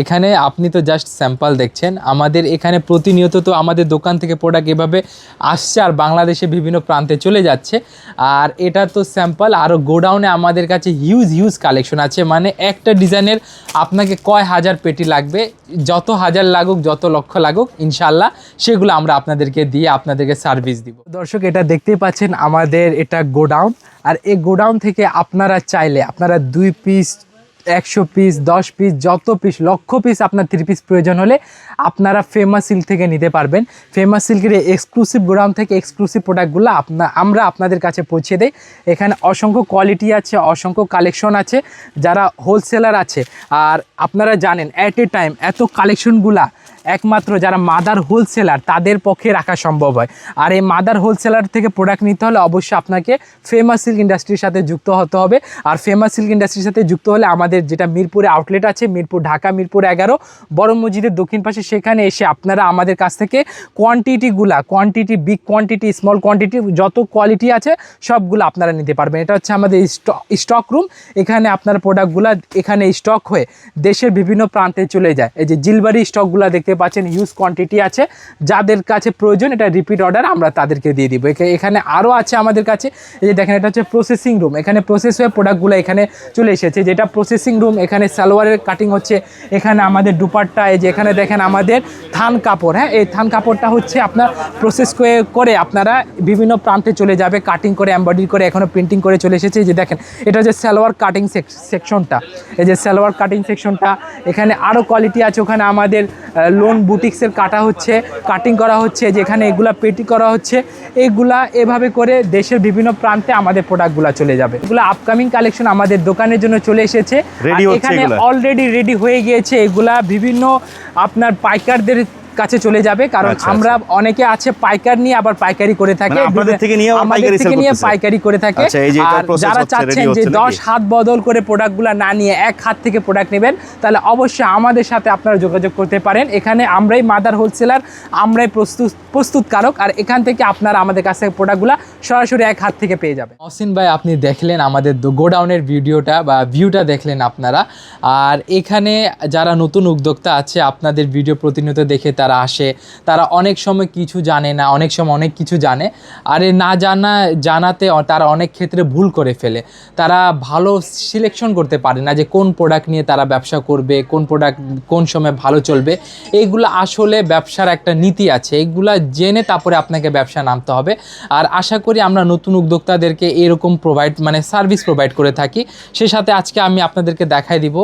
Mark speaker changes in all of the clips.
Speaker 1: এখানে আপনি তো জাস্ট স্যাম্পল দেখছেন। আমাদের এখানে প্রতিনিয়ত তো আমাদের দোকান থেকে প্রোডাক্ট এভাবে আসছে আর বাংলাদেশে বিভিন্ন প্রান্তে চলে যাচ্ছে। আর এটা তো স্যাম্পল আরও গোডাউনে আমাদের কাছে হিউজ হিউজ কালেকশন আছে। মানে একটা ডিজাইনের আপনাকে কয় হাজার পেটি লাগবে, যত হাজার লাগুক, যত লক্ষ লাগুক ইনশাল্লাহ সেগুলো আমরা আপনাদেরকে দিয়ে আপনাদেরকে সার্ভিস দিব। দর্শক, এটা দেখতেই পাচ্ছেন, আমাদের এটা গোডাউন। আর এই গোডাউন থেকে আপনারা চাইলে, আপনারা দুই পিস একশো পিস দশ পিস যত পিস লক্ষ পিস আপনার থ্রি পিস প্রয়োজন হলে আপনারা ফেমাস সিল্ক থেকে নিতে পারবেন। ফেমাস সিল্কের এক্সক্লুসিভ গোডাউন থেকে এক্সক্লুসিভ প্রোডাক্টগুলো আপনা আমরা আপনাদের কাছে পৌঁছে দেই। এখানে অসংখ্য কোয়ালিটি আছে, অসংখ্য কালেকশন আছে। যারা হোলসেলার আছে, আর আপনারা জানেন অ্যাট এ টাইম এত কালেকশনগুলা একমাত্র যারা মাদার হোলসেলার তাদের পক্ষে রাখা সম্ভব হয়। আর এই মাদার হোলসেলার থেকে প্রোডাক্ট নিতে হলে অবশ্যই আপনাকে ফেমাস সিল্ক ইন্ডাস্ট্রির সাথে যুক্ত হতে হবে। আর ফেমাস সিল্ক ইন্ডাস্ট্রির সাথে যুক্ত হলে আমাদের যেটা মিরপুরে আউটলেট আছে, মিরপুর ঢাকা, মিরপুর এগারো, বড় মসজিদের দক্ষিণ পাশে সেখানে এসে আপনারা আমাদের কাছ থেকে কোয়ান্টিটিগুলা quantity big quantity small quantity যত কোয়ালিটি আছে, সবগুলো আপনারা নিতে পারবেন। এটা হচ্ছে আমাদের স্টক রুম এখানে আপনার প্রোডাক্টগুলো এখানে স্টক হয়ে দেশের বিভিন্ন প্রান্তে চলে যায়। এই যে জিলবারি স্টকগুলো দেখতে পাচ্ছেন হিউজ কোয়ান্টিটি আছে। যাদের কাছে প্রয়োজন এটা রিপিট অর্ডার আমরা তাদেরকে দিয়ে দিব। এখানে আরও আছে আমাদের কাছে। এই যে দেখেন, এটা হচ্ছে প্রসেসিং রুম এখানে প্রসেস হয়ে প্রোডাক্টগুলো এখানে চলে এসেছে। যেটা প্রসেসিং রুম এখানে সালোয়ারের কাটিং হচ্ছে। এখানে আমাদের দুপাট্টা, এই যে এখানে দেখেন আমাদের থান কাপড় হ্যাঁ? এই থান কাপড়টা হচ্ছে আপনার প্রসেস করে আপনারা বিভিন্ন প্রান্তে চলে যাবে কাটিং করে এমব্রয়ডারি করে এখনও প্রিন্টিং করে চলে এসেছে। যে দেখেন, এটা হচ্ছে সালোয়ার কাটিং সেকশনটা এই যে সালোয়ার কাটিং সেকশনটা এখানে আরও কোয়ালিটি আছে। ওখানে আমাদের লোন বুটিক্সের কাটা হচ্ছে কাটিং করা হচ্ছে যেখানে এগুলা পেটি করা হচ্ছে এইগুলা এভাবে করে দেশের বিভিন্ন প্রান্তে আমাদের প্রোডাক্টগুলা চলে যাবে। এগুলো আপকামিং কালেকশন আমাদের দোকানের জন্য চলে এসেছে। আর এখানে অলরেডি রেডি হয়ে গিয়েছে এগুলা। বিভিন্ন আপনার পাইকারদের কাছে চলে যাবে কারণ
Speaker 2: আচ্ছা,
Speaker 1: আমরা অনেকে আছে পাইকার নিয়ে আবার পাইকারি করে থাকে।
Speaker 2: মানে আপনাদের থেকে নিয়ে
Speaker 1: আমাদের
Speaker 2: পাইকারি
Speaker 1: থেকে নিয়ে পাইকারি করে থাকে।
Speaker 2: আচ্ছা, এই যে এটার
Speaker 1: আর যারা চাচ্ছেন যে
Speaker 2: হচ্ছে
Speaker 1: দশ
Speaker 2: নাকি?
Speaker 1: হাত বদল করে প্রোডাক্টগুলো না নিয়ে এক হাত থেকে প্রোডাক্ট নেবেন তাহলে অবশ্যই আমাদের সাথে আপনারা যোগাযোগ করতে পারেন। এখানে আমরাই মাদার হোলসেলার আমরাই প্রস্তুত প্রস্তুতকারক আর এখান থেকে আপনারা আমাদের কাছ থেকে প্রোডাক্টগুলো সরাসরি এক হাত থেকে পেয়ে যাবেন। অসিন ভাই আপনি দেখলেন আমাদের গোডাউনের ভিডিওটা বা ভিউটা দেখলেন আপনারা। আর এখানে যারা নতুন উদ্যোক্তা আছে আপনাদের ভিডিও প্রতিনিয়ত দেখে তারা আসে, তারা অনেক সময় কিছু জানে না, অনেক সময় অনেক কিছু জানে। আর না জানা, জানাতে তারা অনেক ক্ষেত্রে ভুল করে ফেলে। তারা ভালো সিলেকশন করতে পারে না যে কোন প্রোডাক্ট নিয়ে তারা ব্যবসা করবে, কোন প্রোডাক্ট কোন সময় ভালো চলবে। এইগুলো আসলে ব্যবসার একটা নীতি আছে। এইগুলা জেনে তারপরে আপনাকে ব্যবসা নামতে হবে। আর আশা করি আমরা নতুন উদ্যোক্তাদেরকে এরকম প্রোভাইড মানে সার্ভিস প্রোভাইড করে থাকি। সে সাথে আজকে আমি আপনাদেরকে দেখাই দিব,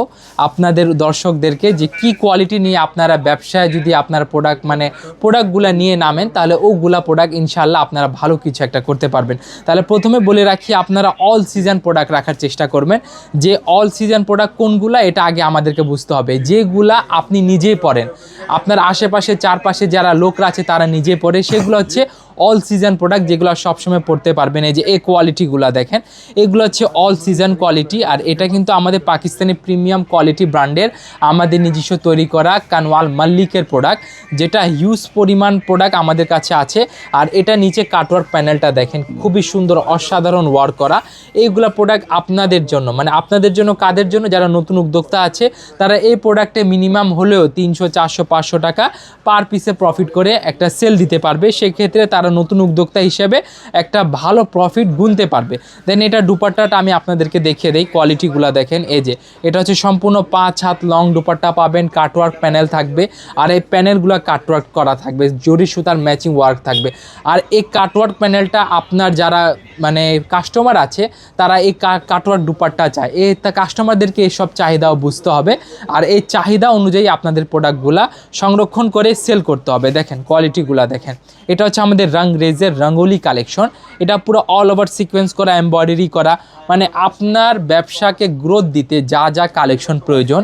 Speaker 1: আপনাদের দর্শকদেরকে যে কি কোয়ালিটি নিয়ে আপনারা ব্যবসায় যদি আপনার প্রোডাক্ট মানে প্রোডাক্টগুলো নিয়ে নামেন, তাহলে ওগুলা প্রোডাক্ট ইনশাল্লাহ আপনারা ভালো কিছু একটা করতে পারবেন। তাহলে প্রথমে বলে রাখি, আপনারা অল সিজন প্রোডাক্ট রাখার চেষ্টা করবেন। যে অল সিজন প্রোডাক্ট কোনগুলা, এটা আগে আমাদেরকে বুঝতে হবে। যেগুলা আপনি নিজেই পড়েন। আপনার আশেপাশে, চারপাশে যারা লোকরা আছে, তারা নিজে পড়ে। সেগুলো হচ্ছে অল সিজন প্রোডাক্ট যেগুলো সবসময় পড়তে পারবেন, এই যে এই কোয়ালিটিগুলো দেখেন, এগুলো হচ্ছে অল সিজন কোয়ালিটি আর এটা কিন্তু আমাদের পাকিস্তানি প্রিমিয়াম কোয়ালিটি ব্র্যান্ডের আমাদের নিজস্ব তৈরি করা কানওয়াল মাল্লিকের প্রোডাক্ট যেটা হিউজ পরিমাণ প্রোডাক্ট আমাদের কাছে আছে। আর এটা নিচে কাটওয়ার্ক প্যানেলটা দেখেন, খুবই সুন্দর, অসাধারণ ওয়ার্ক করা। এইগুলা প্রোডাক্ট আপনাদের জন্য মানে আপনাদের জন্য কাদের জন্য? যারা নতুন উদ্যোক্তা আছে, তারা এই প্রোডাক্টে মিনিমাম হলেও তিনশো, চারশো, পাঁচশো টাকা পার পিসে প্রফিট করে একটা সেল দিতে পারবে। সেক্ষেত্রে তারা নতুন উদ্যোক্তা হিসেবে একটা ভালো প্রফিট গুনতে পারবে। দেন এটা দুপাট্টাটা আমি আপনাদেরকে দেখিয়ে দিই কোয়ালিটিগুলো দেখেন, এই যে, এটা হচ্ছে সম্পূর্ণ পাঁচ হাত লং দুপাট্টা পাবেন কাটওয়ার্ক প্যানেল থাকবে, আর এই প্যানেলগুলো কাটওয়ার্ক করা থাকবে, জরি সুতার ম্যাচিং ওয়ার্ক থাকবে। আর এই কাটওয়ার্ক প্যানেলটা আপনার যারা মানে কাস্টমার আছে, তারা এই কাটওয়ার্ক দুপাট্টা চায়। এই কাস্টমারদেরকে এসব চাহিদাও বুঝতে হবে, আর এই চাহিদা অনুযায়ী আপনাদের প্রোডাক্টগুলা সংরক্ষণ করে সেল করতে হবে। দেখেন কোয়ালিটিগুলো দেখেন। এটা হচ্ছে আমাদের রং রেজের রঙ্গোলি কালেকশন। এটা পুরো অল ওভার সিকোয়েন্স করা এমব্রয়ডারি করা। মানে আপনার ব্যবসাকে গ্রোথ দিতে যা যা কালেকশন প্রয়োজন।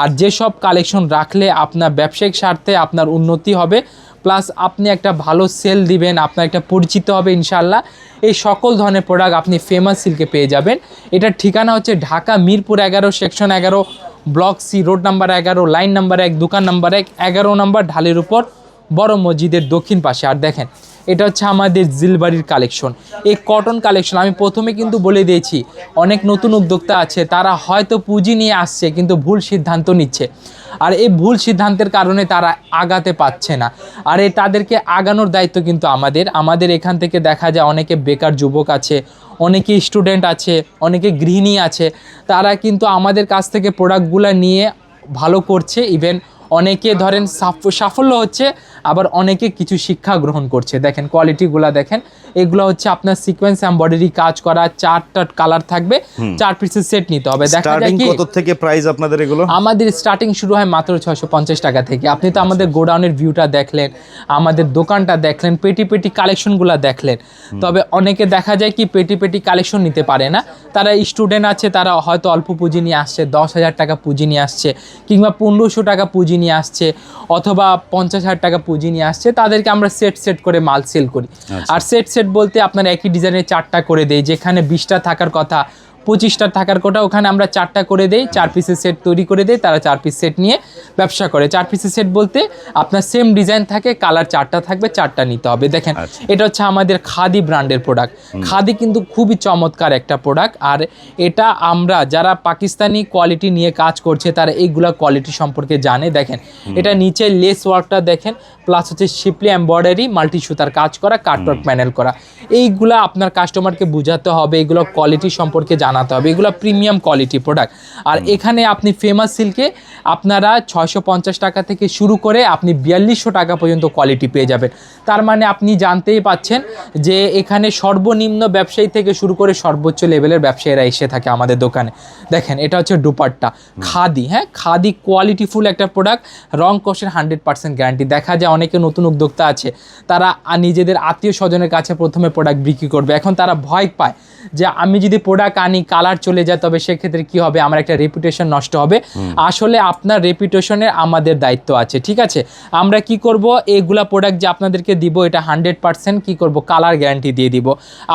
Speaker 1: আর যেসব কালেকশন রাখলে আপনার ব্যবসায়িক স্বার্থে আপনার উন্নতি হবে প্লাস আপনি একটা ভালো সেল দিবেন, আপনার একটা পরিচিত হবে ইনশাল্লাহ এই সকল ধরনের প্রোডাক্ট আপনি ফেমাস সিল্কে পেয়ে যাবেন। এটার ঠিকানা হচ্ছে ঢাকা মিরপুর এগারো সেকশন এগারো ব্লক সি রোড নাম্বার এগারো লাইন নাম্বার এক, দোকান নাম্বার এক, এগারো নাম্বার ঢালের উপর, বড় মসজিদের দক্ষিণ পাশে। আর দেখেন এটা হচ্ছে আমাদের জিলবাড়ির কালেকশন। এই কটন কালেকশন আমি প্রথমে কিন্তু বলে দিয়েছি, অনেক নতুন উদ্যোক্তা আছে, তারা হয়তো পুঁজি নিয়ে আসছে, কিন্তু ভুল সিদ্ধান্ত নিচ্ছে। আর এই ভুল সিদ্ধান্তের কারণে তারা আগাতে পারছে না। আর এই তাদেরকে আগানোর দায়িত্ব কিন্তু আমাদের। আমাদের এখান থেকে দেখা যায় অনেকে বেকার যুবক আছে, অনেকে স্টুডেন্ট আছে, অনেকে গৃহিণী আছে, তারা কিন্তু আমাদের কাছ থেকে প্রোডাক্টগুলো নিয়ে ভালো করছে। ইভেন অনেকে ধরেন সাফল্য হচ্ছে আবার অনেকে কিছু শিক্ষা গ্রহণ করছে। দেখেন কোয়ালিটিগুলো দেখেন। এগুলো হচ্ছে আপনার সিকোয়েন্স এমব্রয়ডারি কাজ করা চারটা কালার থাকবে চার পিসের সেট নিতে হবে। দেখা যায় কি
Speaker 2: কত থেকে প্রাইস আপনাদের এগুলো?
Speaker 1: আমাদের স্টার্টিং শুরু হয় মাত্র ছশো পঞ্চাশ টাকা থেকে। আপনি তো আমাদের গোডাউনের ভিউটা দেখলেন আমাদের দোকানটা দেখলেন পেটি পেটি কালেকশনগুলো দেখলেন। তবে অনেকে দেখা যায় কি পেটি পেটি কালেকশন নিতে পারে না। তারা স্টুডেন্ট আছে তারা হয়তো অল্প পুঁজি নিয়ে আসছে দশ হাজার টাকা পুঁজি নিয়ে আসছে কিংবা পনেরোশো টাকা পুঁজি নিয়ে আসছে অথবা পঞ্চাশ হাজার টাকা পুঁজি নিয়ে আসছে তাদেরকে আমরা সেট সেট করে মাল সেল করি। আর সেট সেট বলতে আপনার একই ডিজাইনের চারটা করে দেয় যেখানে বিশটা থাকার কথা পঁচিশটা থাকার কোটা ওখানে আমরা চারটা করে দেই চার পিসের সেট তৈরি করে দেই তারা চার পিস সেট নিয়ে ব্যবসা করে। চার পিসের সেট বলতে আপনার সেম ডিজাইন থাকে কালার চারটা থাকবে চারটা নিতে হবে। দেখেন
Speaker 2: আচ্ছা।
Speaker 1: এটা হচ্ছে আমাদের খাদি ব্র্যান্ডের প্রোডাক্ট খাদি কিন্তু খুবই চমৎকার একটা প্রোডাক্ট আর এটা আমরা যারা পাকিস্তানি কোয়ালিটি নিয়ে কাজ করছে তারা এইগুলা কোয়ালিটি সম্পর্কে জানে। দেখেন এটা নিচে লেস ওয়ার্কটা দেখেন প্লাস হচ্ছে শিপলি এমব্রয়ডারি মাল্টি সুতার কাজ করা কাটওয়ার্ক প্যানেল করা। এইগুলা আপনার কাস্টমারকে বোঝাতে হবে এগুলো কোয়ালিটি সম্পর্কে জানাতে হবে। এগুলো প্রিমিয়াম কোয়ালিটি প্রোডাক্ট আর এখানে আপনি ফেমাস সিল্কে আপনারা ছয়শো পঞ্চাশ টাকা থেকে শুরু করে আপনি বিয়াল্লিশশো টাকা পর্যন্ত কোয়ালিটি পেয়ে যাবেন। তার মানে আপনি জানতেই পাচ্ছেন যে এখানে সর্বনিম্ন ব্যবসায়ী থেকে শুরু করে সর্বোচ্চ লেভেলের ব্যবসায়ীরা এসে থাকে আমাদের দোকানে। দেখেন এটা হচ্ছে দুপাট্টা। খাদি হ্যাঁ? খাদি কোয়ালিটিফুল একটা প্রোডাক্ট রং কোষের হান্ড্রেড পার্সেন্ট গ্যারান্টি দেখা যায় অনেকে নতুন উদ্যোক্তা আছে তারা নিজেদের আত্মীয় স্বজনের কাছে প্রথমে প্রোডাক্ট বিক্রি করবে। এখন তারা ভয় পায় যে আমি যদি প্রোডাক্ট আনি কালার চলে যায় তবে সেক্ষেত্রে কি হবে? আমার একটা রেপুটেশন নষ্ট হবে। আসলে আপনার রেপুটেশনের আমাদের দায়িত্ব আছে ঠিক আছে? আমরা কি করব? এগুলা প্রোডাক্ট যে আপনাদেরকে দিব এটা হান্ড্রেড পার্সেন্ট কী করব? কালার গ্যারান্টি দিয়ে দিব।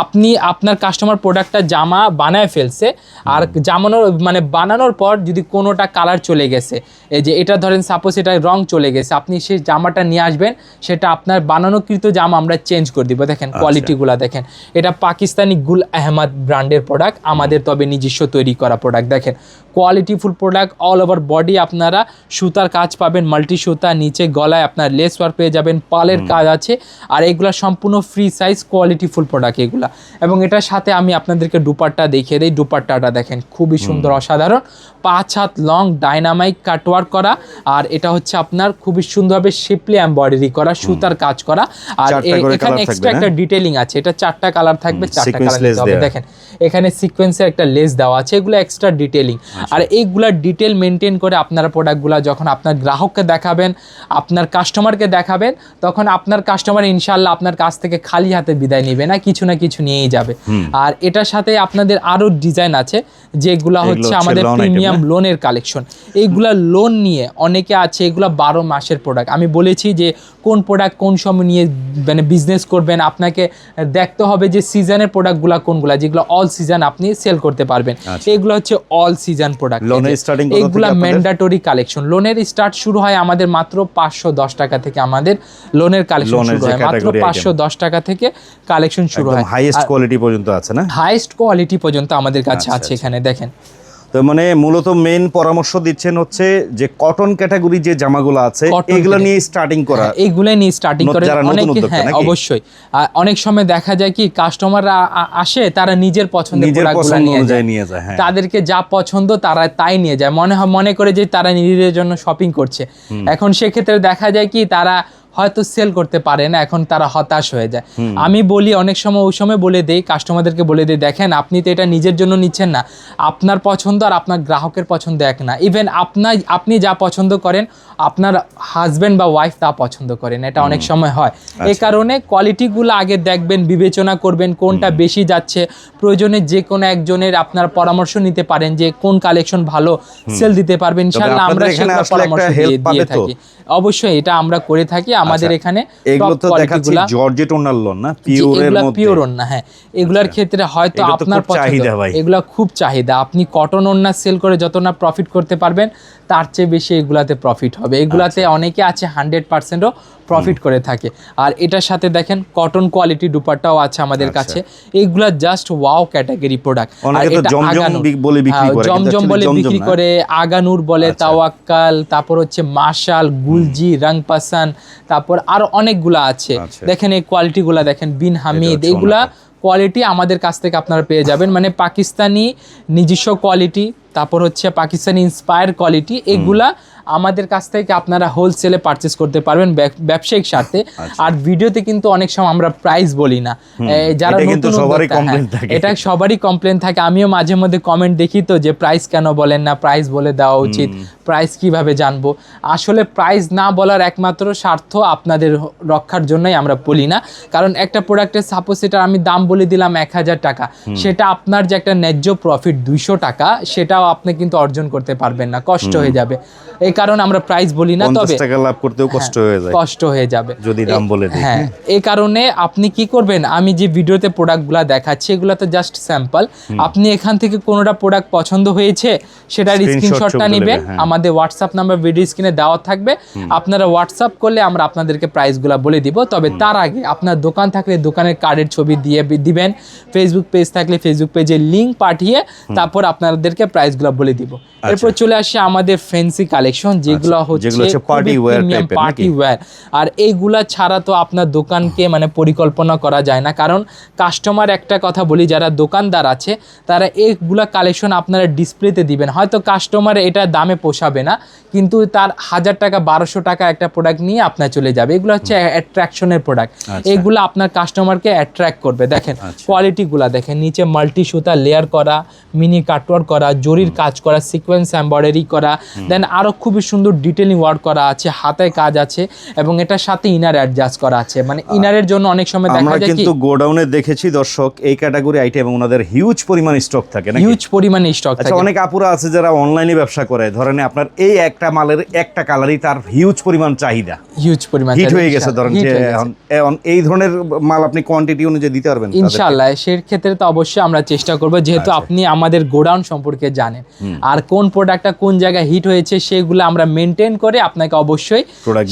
Speaker 1: আপনি আপনার কাস্টমার প্রোডাক্টটা জামা বানায় ফেলছে আর জামানোর মানে বানানোর পর যদি কোনোটা কালার চলে গেছে এই যে এটা ধরেন সাপোজ এটা রং চলে গেছে আপনি সেই জামাটা নিয়ে আসবেন সেটা আপনার বানানোকৃত জামা আমরা চেঞ্জ করে দিব। দেখেন কোয়ালিটিগুলো দেখেন। এটা পাকিস্তানি গুল আহমদ ব্র্যান্ডের প্রোডাক্ট আমাদের তবে নিজস্ব তৈরি করা প্রোডাক্ট দেখেন qualityful product all over body আপনারা সুতার কাজ পাবেন মাল্টি সুতা নিচে গলায় আপনার লেস ওয়ার্ক পেয়ে যাবেন পালের কাজ আছে আর এগুলা সম্পূর্ণ ফ্রি সাইজ কোয়ালিটিফুল প্রোডাক্ট এগুলা। এবং এটার সাথে আমি আপনাদেরকে দুপাট্টা দেখিয়ে দিই দুপাট্টাটা দেখেন খুবই সুন্দর অসাধারণ। পাঁচ হাত লং ডাইনামাইক কাটওয়ার্ক করা আর এটা হচ্ছে আপনার খুবই সুন্দরভাবে শিপলি এমব্রয়ডারি করা সুতার কাজ করা। আর এখানে এক্সট্রা একটা ডিটেলিং আছে এটা চারটা কালার থাকবে চারটা কালার হবে। দেখেন এখানে সিকোয়েন্সের একটা লেস দেওয়া আছে এগুলো এক্সট্রা ডিটেলিং
Speaker 2: আচ্ছা।
Speaker 1: আর এইগুলা ডিটেল মেনটেন করে আপনারা প্রোডাক্টগুলো যখন আপনার গ্রাহককে দেখাবেন আপনার কাস্টমারকে দেখাবেন তখন আপনার কাস্টমার ইনশাল্লাহ আপনার কাছ থেকে খালি হাতে বিদায় নেবে না কিছু না কিছু নিয়েই যাবে। আর এটার সাথে আপনাদের আরও ডিজাইন আছে যেগুলা হচ্ছে আমাদের প্রিমিয়াম লোনের কালেকশন এইগুলা লোন নিয়ে অনেকে আছে এগুলা বারো মাসের প্রোডাক্ট আমি বলেছি যে কোন প্রোডাক্ট কোন সময় নিয়ে মানে বিজনেস করবেন আপনাকে দেখতে হবে যে সিজনের প্রোডাক্টগুলা কোনগুলা যেগুলো অল সিজন আপনি সেল করতে পারবেন।
Speaker 2: আচ্ছা।
Speaker 1: এগুলো হচ্ছে অল সিজন প্রোডাক্ট এগুলা ম্যান্ডাটরি কালেকশন লোনের স্টার্ট শুরু হয় আমাদের মাত্র পাঁচশো দশ টাকা থেকে আমাদের লোনের কালেকশন শুরু হয়। মাত্র পাঁচশো দশ টাকা থেকে কালেকশন শুরু হয়।
Speaker 2: হাইয়েস্ট কোয়ালিটি পর্যন্ত আছে না?
Speaker 1: হাইয়েস্ট কোয়ালিটি পর্যন্ত আমাদের কাছে
Speaker 2: আচ্ছা,
Speaker 1: আছে এখানে। দেখেন।
Speaker 2: তো মানে মূলত মেন পরামর্শ দিচ্ছেন হচ্ছে যে কটন ক্যাটাগরি যে জামাগুলো আছে এগুলো নিয়ে স্টার্টিং করা।
Speaker 1: হ্যাঁ, এইগুলো নিয়ে স্টার্টিং করে অনেকে হ্যাঁ অবশ্যই। আর অনেক সময় দেখা যায় কি কাস্টমাররা আসে তারা নিজের পছন্দের প্রোডাক্টগুলো নিয়ে যায়।
Speaker 2: নিয়ে যায় হ্যাঁ।
Speaker 1: তাদেরকে যা পছন্দ তারা তাই নিয়ে যায়। মনে হয় মনে করে যে তারা নিজেদের জন্য শপিং করছে। এখন সেক্ষেত্রে দেখা যায় কি তারা হয়তো সেল করতে পারে না এখন তারা হতাশ হয়ে যায়। আমি বলি অনেক সময় ওই সময় বলে দেই কাস্টমারদেরকে বলে দিই দেখেন আপনি তো এটা নিজের জন্য নিচ্ছেন না। আপনার পছন্দ আর আপনার গ্রাহকের পছন্দ এক না। ইভেন আপনার আপনি যা পছন্দ করেন আপনার হাজবেন্ড বা ওয়াইফ তা পছন্দ করেন। এটা অনেক সময় হয়। এই কারণে কোয়ালিটিগুলো আগে দেখবেন বিবেচনা করবেন কোনটা বেশি যাচ্ছে। প্রয়োজনে যে কোনো একজনের আপনার পরামর্শ নিতে পারেন যে কোন কালেকশন ভালো সেল দিতে পারবেন ইনশাআল্লাহ আমরা
Speaker 2: একটা
Speaker 1: পরামর্শ দিয়ে থাকি। অবশ্যই এটা আমরা করে থাকি। আমাদের
Speaker 2: আচ্ছা,
Speaker 1: এখানে
Speaker 2: এগুলো তো দেখাচ্ছি জর্জেট ওনার লোন না? পিওরের মধ্যে।
Speaker 1: পিওর ওন্না হ্যাঁ। এগুলার ক্ষেত্রে হয়তো আপনার। এগুলা খুব চাহিদা। আপনি কটন ওন্না সেল করে যত না প্রফিট করতে পারবেন তার চেয়ে বেশি এগুলাতে প্রফিট হবে। এগুলাতে
Speaker 2: আচ্ছা।
Speaker 1: অনেকে আছে হান্ড্রেড পার্সেন্টও প্রফিট করে থাকে। আর এটার সাথে দেখেন কটন কোয়ালিটি দুপাট্টাও আছে আমাদের
Speaker 2: আচ্ছা।
Speaker 1: কাছে। এইগুলা just wow category product
Speaker 2: Zamzam বলে বিক্রি করে,
Speaker 1: জমজম বলে বিক্রি করে আগানুর বলে
Speaker 2: আচ্ছা।
Speaker 1: তাওয়াক্কাল তারপর হচ্ছে মাশাল গুলজি রংপাসান তারপর আরও অনেকগুলা আছে। দেখেন এই কোয়ালিটিগুলা দেখেন বিন হামিদ এগুলা কোয়ালিটি আমাদের কাছ থেকে আপনারা পেয়ে যাবেন। মানে পাকিস্তানি নিজস্ব কোয়ালিটি তারপর হচ্ছে পাকিস্তানি ইন্সপায়ার কোয়ালিটি এগুলা আমাদের কাছ থেকে আপনারা হোলসেলে পারচেস করতে পারবেন ব্যব- ব্যবসায়িক স্বার্থে।
Speaker 2: আচ্ছা।
Speaker 1: আর ভিডিওতে কিন্তু অনেক সময় আমরা প্রাইস বলি না। যারা
Speaker 2: কিন্তু সবারই complaint
Speaker 1: হ্যাঁ,
Speaker 2: থাকে।
Speaker 1: এটা সবারই কমপ্লেন থাকে। আমিও মাঝে মধ্যে কমেন্ট দেখি তো যে প্রাইস কেন বলেন না প্রাইস বলে দেওয়া উচিত প্রাইস কীভাবে জানব? আসলে প্রাইস না বলার একমাত্র স্বার্থ আপনাদের রক্ষার জন্যই আমরা বলি না। কারণ একটা প্রোডাক্টের সাপোজ সেটা আমি দাম বলে দিলাম এক হাজার টাকা সেটা আপনার যে একটা ন্যায্য প্রফিট দুইশো টাকা সেটাও আপনি কিন্তু অর্জন করতে পারবেন না কষ্ট হয়ে যাবে। এই কারণে আমরা প্রাইস বলি না তবে
Speaker 2: টাকা লাভ করতেও কষ্ট হয়ে যায়।
Speaker 1: কষ্ট হয়ে যাবে।
Speaker 2: যদি দাম বলে দিই
Speaker 1: হ্যাঁ এই কারণে আপনি কি করবেন? আমি যে ভিডিওতে প্রোডাক্টগুলো দেখাচ্ছি এগুলো তো জাস্ট স্যাম্পল আপনি এখান থেকে কোনোটা প্রোডাক্ট পছন্দ হয়েছে সেটার স্ক্রিনশটটা নেবেন।
Speaker 2: হ্যাঁ।
Speaker 1: আমাদের হোয়াটসঅ্যাপ নাম্বার ভিডিও স্ক্রিনে দেওয়া থাকবে। আপনারা হোয়াটসঅ্যাপ করলে আমরা আপনাদেরকে প্রাইসগুলো বলে দিব। তবে তার আগে আপনার দোকান থাকলে দোকানের কার্ডের ছবি দিয়ে দিবেন। ফেসবুক পেজ থাকলে ফেসবুক পেজে লিংক পাঠিয়ে তারপর আপনাদেরকে প্রাইসগুলো বলে দিব। এরপর চলে আসে আমাদের ফ্যান্সি কালেকশন হচ্ছে
Speaker 2: আচ্ছা। যেগুলো হচ্ছে type এর
Speaker 1: পার্টি? ওয়্যার আর এইগুলা ছাড়া তো আপনার দোকানকে মানে পরিকল্পনা করা যায় না। কারণ কাস্টমার একটা কথা বলি যারা দোকানদার আছে তারা এইগুলা কালেকশন আপনারা ডিসপ্লেতে দিবেন। হয়তো কাস্টমার এটা দামে পোষাবে না কিন্তু তার হাজার টাকা বারোশো টাকা একটা প্রোডাক্ট নিয়ে আপনার চলে যাবে। এগুলো হচ্ছে অ্যাট্রাকশনের প্রোডাক্ট
Speaker 2: আচ্ছা।
Speaker 1: এগুলো আপনার কাস্টমারকে অ্যাট্রাক্ট করবে। দেখেন
Speaker 2: আচ্ছা।
Speaker 1: কোয়ালিটিগুলা দেখেন। নিচে মাল্টি সুতা লেয়ার করা মিনি কাটওয়ার্ক করা জরির কাজ করা সিকোয়েন্স এমব্রয়ডারি করা দেন আরও খুবই সুন্দর ডিটেলিং ওয়ার্ক করা আছে হাতায় কাজ আছে এবং এটার সাথে ইনার অ্যাডজাস্ট করা আছে। মানে ইনারের জন্য অনেক সময় দেখা যায়
Speaker 2: কিন্তু গোডাউনে দেখেছি দর্শক এই ক্যাটাগরি আইটেম ওনাদের হিউজ পরিমাণ স্টক থাকে নাকি?
Speaker 1: হিউজ পরিমাণে স্টক
Speaker 2: আচ্ছা
Speaker 1: থাকে।
Speaker 2: অনেক আপুরা আছে যারা অনলাইনে ব্যবসা করে। ধরেন আপনার এই একটা মালের একটা কালারই তার হিউজ পরিমাণ চাহিদা।
Speaker 1: হিউজ পরিমাণ
Speaker 2: হিট হয়ে গেছে ধরেন যে এই ধরনের মাল আপনি কোয়ান্টিটি অনুযায়ী দিতে পারবেন তাদেরকে?
Speaker 1: ইনশাল্লাহ সেই ক্ষেত্রে তো অবশ্যই আমরা চেষ্টা করব যেহেতু
Speaker 2: আচ্ছা।
Speaker 1: আপনি আমাদের গোডাউন সম্পর্কে জানেন। আর কোন প্রোডাক্টটা কোন জায়গায় হিট হয়েছে সেগুলো আমরা মেনটেন করে আপনাকে অবশ্যই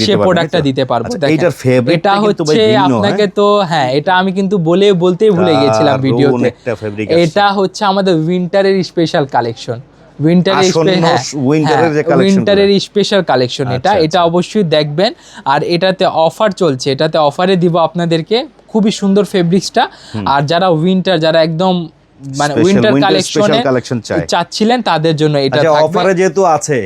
Speaker 1: সে প্রোডাক্টটা? দিতে পারব।
Speaker 2: আচ্ছা,
Speaker 1: এটা হচ্ছে আপনাকে তো হ্যাঁ এটা আমি কিন্তু বলে বলতেই ভুলে গেছিলাম ভিডিওতে। এটা হচ্ছে আমাদের উইন্টারের স্পেশাল কালেকশন উইন্টারের স্পেশাল কালেকশন এটা।
Speaker 2: আচ্ছা,
Speaker 1: এটা অবশ্যই দেখবেন। আর এটাতে অফার চলছে। এটাতে অফারে দিব আপনাদেরকে খুবই সুন্দর ফেব্রিক্সটা আর যারা উইন্টার যারা একদম মানে উইন্টার কালেকশনে। চাচ্ছিলেন তাদের জন্য এটা
Speaker 2: আচ্ছা অফারে যেহেতু আছে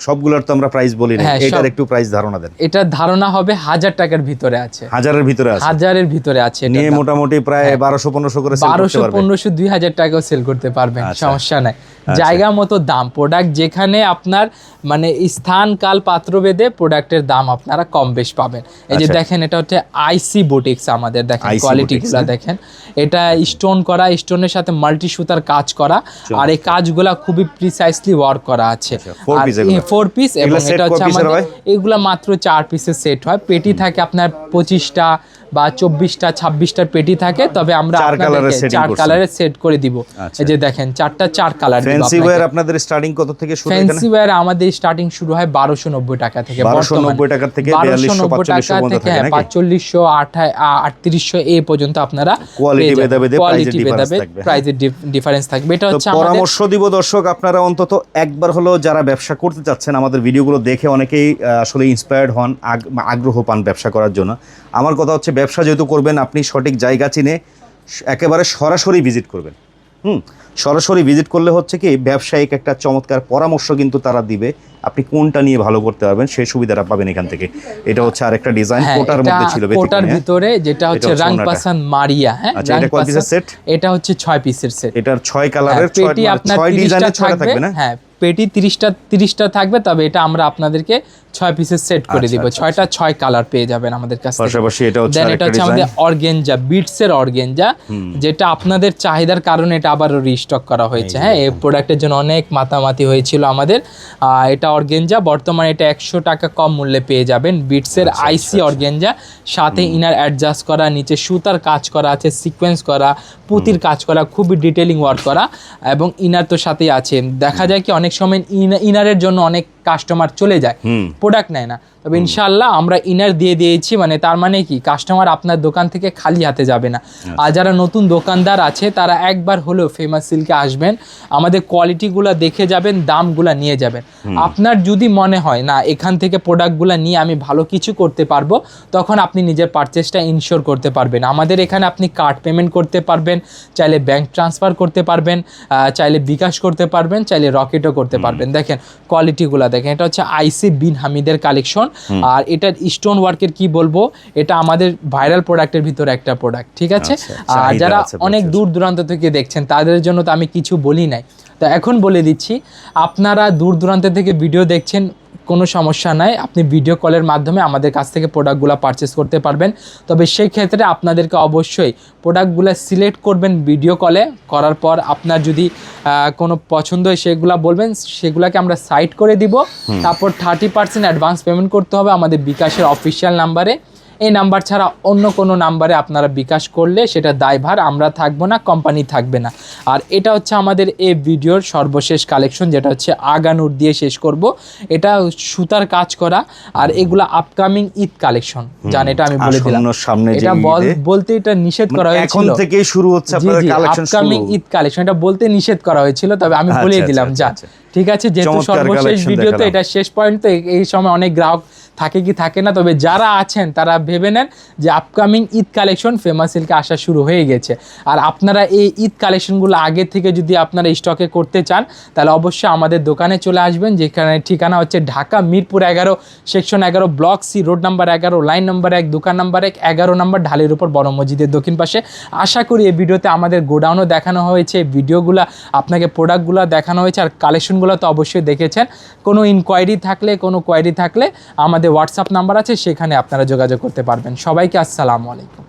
Speaker 2: সবগুলোর তো আমরা প্রাইস বলি না।
Speaker 1: হ্যাঁ,
Speaker 2: এটার একটু প্রাইস ধারণা দেন।
Speaker 1: এটা ধারণা হবে হাজার টাকার ভিতরে আছে।
Speaker 2: হাজারের ভিতরে আছে।
Speaker 1: হাজারের ভিতরে আছে
Speaker 2: নিয়ে মোটামুটি প্রায় বারোশো পনেরোশো করে
Speaker 1: বারোশো পনেরোশো দুই হাজার টাকাও সেল করতে পারবেন
Speaker 2: আচ্ছা।
Speaker 1: সমস্যা নাই। জায়গা মতো দাম প্রোডাক্ট যেখানে আপনার মানে স্থান কাল পাত্র ভেদে প্রোডাক্টের দাম আপনারা কম বেশ পাবেন। এই যে
Speaker 2: আচ্ছা।
Speaker 1: দেখেন এটা হচ্ছে আইসি বুটিক্স আমাদের দেখেন
Speaker 2: IC
Speaker 1: কোয়ালিটি দেখেন। এটা স্টোন করা স্টোনের সাথে মাল্টি সুতার কাজ করা আর এই কাজগুলা খুবই প্রিসাইসলি ওয়ার্ক করা আছে।
Speaker 2: আচ্ছা?
Speaker 1: ফোর পিস এবং এটা হচ্ছে আমাদের
Speaker 2: হয়?
Speaker 1: এগুলা মাত্র চার পিসের সেট হয়। পেটি থাকে আপনার পঁচিশটা বা চব্বিশটা ছাব্বিশটার পেটি থাকে তবে আমরা
Speaker 2: চার।
Speaker 1: কালারের সেট করে দিব।
Speaker 2: আচ্ছা।
Speaker 1: এই যে দেখেন চারটা চার কালার
Speaker 2: ফ্যান্সি ওয়্যার আপনাদের স্টার্টিং কত থেকে শুরু
Speaker 1: ফ্যান্সি ওয়্যার আমাদের স্টার্টিং শুরু হয় বারোশো নব্বই টাকা থেকে
Speaker 2: 1290 টাকা থেকে 4200, 4500 পর্যন্ত
Speaker 1: থেকে? পাঁচচল্লিশশো আটত্রিশশো এই পর্যন্ত আপনারা কোয়ালিটি ভেদাভেদ ডিফারেন্স থাকবে। এটা হচ্ছে
Speaker 2: পরামর্শ দিব দর্শক আপনারা অন্তত একবার হলো যারা ব্যবসা করতে চাচ্ছেন আমাদের ভিডিওগুলো দেখে অনেকেই আসলে ইন্সপায়ার্ড হন আগ্রহ পান ব্যবসা করার জন্য। আমার কথা হচ্ছে ব্যবসা যেহেতু করবেন আপনি সঠিক জায়গা চিনে একেবারে সরাসরি ভিজিট করবেন। হুম? সরাসরি ভিজিট করলে হচ্ছে কি ব্যবসায়িক একটা চমৎকার পরামর্শ কিন্তু তারা দিবে। আপনি কোনটা নিয়ে ভালো করতে পারবেন সেই সুবিধাটা পাবেন এখান থেকে। এটা হচ্ছে আরেকটা ডিজাইন
Speaker 1: হ্যাঁ,
Speaker 2: কোটার মধ্যে ছিল
Speaker 1: কোটার
Speaker 2: হ্যাঁ?
Speaker 1: ভিতরে যেটা হচ্ছে
Speaker 2: হচ্ছে
Speaker 1: রাং পাসান মারিয়া হ্যাঁ?
Speaker 2: আচ্ছা, এটা কয়
Speaker 1: পাসান-
Speaker 2: set?
Speaker 1: এটা হচ্ছে ছয় পিসের সেট
Speaker 2: এটার ছয়
Speaker 1: হ্যাঁ,
Speaker 2: কালারের ছয়
Speaker 1: পেটি
Speaker 2: মানে
Speaker 1: আপনার
Speaker 2: ছয়
Speaker 1: তিরিশটা
Speaker 2: ডিজাইনের ছয়টা
Speaker 1: থাকবে
Speaker 2: থাকবে না?
Speaker 1: হ্যাঁ পেটি তিরিশটা তিরিশটা থাকবে তবে এটা আমরা আপনাদেরকে ছয় পিসের সেট করে
Speaker 2: আচ্ছা,
Speaker 1: দিব।
Speaker 2: আচ্ছা,
Speaker 1: ছয়টা ছয় কালার পেয়ে যাবেন আমাদের কাছ
Speaker 2: পাশাপাশি এটা হচ্ছে
Speaker 1: এটা আমাদের অর্গেনজা বিটসের অর্গেনজা যেটা আপনাদের চাহিদার কারণে এটা আবার রিস্টক করা হয়েছে। হ্যাঁ এই প্রোডাক্টের জন্য অনেক মাতামাতি হয়েছিল আমাদের। এটা অর্গেনজা বর্তমানে এটা একশো টাকা কম মূল্যে পেয়ে যাবেন। বিটসের
Speaker 2: আচ্ছা,
Speaker 1: আইসি অর্গেনজা সাথে ইনার অ্যাডজাস্ট করা নিচে সুতার কাজ করা আছে সিকোয়েন্স করা পুতির কাজ করা খুবই ডিটেলিং ওয়ার্ক করা এবং ইনার তো সাথেই আছে। দেখা যায় কি অনেক সময় ইনারের জন্য অনেক কাস্টমার চলে যায়। প্রোডাক্ট নেয় না। তবে ইনশাল্লাহ আমরা ইনার দিয়ে দিয়েছি মানে তার মানে কি? কাস্টমার আপনার দোকান থেকে খালি হাতে যাবে না। আর যারা নতুন দোকানদার আছে তারা একবার হলেও ফেমাস সিল্কে আসবেন আমাদের কোয়ালিটিগুলো দেখে যাবেন দামগুলো নিয়ে যাবেন। আপনার যদি মনে হয় না এখান থেকে প্রোডাক্টগুলো নিয়ে আমি ভালো কিছু করতে পারব তখন আপনি নিজের পারচেসটা ইনশিওর করতে পারবেন। আমাদের এখানে আপনি কার্ড পেমেন্ট করতে পারবেন চাইলে ব্যাংক ট্রান্সফার করতে পারবেন চাইলে বিকাশ করতে পারবেন চাইলে রকেটও করতে পারবেন। দেখেন কোয়ালিটিগুলো দেখেন। এটা হচ্ছে আইসি বিন হামিদের কালেকশন আর এটার স্টোন ওয়ার্কের কি বলব? এটা আমাদের ভাইরাল প্রোডাক্টের ভিতরে একটা প্রোডাক্ট ঠিক আছে?
Speaker 2: আচ্ছা,
Speaker 1: আর যারা অনেক দূর দূরান্ত থেকে দেখছেন তাদের জন্য তো আমি কিছু বলি নাই। তো এখন বলে দিচ্ছি আপনারা দূর দূরান্ত থেকে ভিডিও দেখছেন কোনো সমস্যা নাই। আপনি ভিডিও কলের মাধ্যমে আমাদের কাছ থেকে প্রোডাক্টগুলো পারচেস করতে পারবেন। তবে সেই ক্ষেত্রে আপনাদেরকে অবশ্যই প্রোডাক্টগুলো সিলেক্ট করবেন ভিডিও কলে করার পর আপনার যদি কোনো পছন্দ হয় সেগুলো বলবেন সেগুলোকে আমরা সাইট করে দিব। তারপর থার্টি পার্সেন্ট অ্যাডভান্স পেমেন্ট করতে হবে আমাদের বিকাশের অফিসিয়াল নাম্বারে এই নাম্বার ছাড়া অন্য কোনো নাম্বারে আপনারা বিকাশ করলে সেটা দায়ভার আমরা থাকব না কোম্পানি থাকবে না। আর এটা হচ্ছে আমাদের এই ভিডিওর সর্বশেষ কালেকশন যেটা হচ্ছে আগানুর দিয়ে শেষ করব। এটা সুতার কাজ করা আর এগুলা আপকামিং ঈদ কালেকশন জান এটা আমি বলে দিলাম।
Speaker 2: সামনে
Speaker 1: এটা বলতে এটা নিষেধ করা
Speaker 2: মানে এখন
Speaker 1: হয়েছিল
Speaker 2: থেকেই শুরু হচ্ছে আপনাদের কালেকশন
Speaker 1: আপকামিং ঈদ কালেকশন এটা বলতে নিষেধ করা হয়েছিল তবে আমি
Speaker 2: আচ্ছা,
Speaker 1: বলে
Speaker 2: আচ্ছা,
Speaker 1: দিলাম
Speaker 2: আচ্ছা,
Speaker 1: যা। ঠিক আছে যেহেতু সর্বশেষ ভিডিও তো এটা শেষ পয়েন্ট তো এই সময় অনেক গ্রাহক থাকে কি থাকে না, তবে যারা আছেন তারা ভেবে নেন যে আপকামিং ঈদ কালেকশন ফেমাস সিল্কে আসা শুরু হয়ে গেছে। আর আপনারা এই ঈদ কালেকশনগুলো আগে থেকে যদি আপনারা স্টকে করতে চান, তাহলে অবশ্যই আমাদের দোকানে চলে আসবেন, যেখানে ঠিকানা হচ্ছে ঢাকা মিরপুর এগারো সেকশন এগারো ব্লক সি রোড নাম্বার এগারো লাইন নাম্বার এক, দোকান নাম্বার এক, এগারো নাম্বার ঢালের উপর বড় মসজিদের দক্ষিণ পাশে। আশা করি এই ভিডিওতে আমাদের গোডাউনও দেখানো হয়েছে, ভিডিওগুলো, আপনাকে প্রোডাক্টগুলো দেখানো হয়েছে, আর কালেকশনগুলো তো অবশ্যই দেখেছেন। কোনো ইনকোয়ারি থাকলে, কোনো কোয়ারি থাকলে আমাদের হোয়াটসঅ্যাপ নাম্বার আছে সেখানে আপনারা যোগাযোগ করতে পারবেন। সবাইকে আসসালামু আলাইকুম।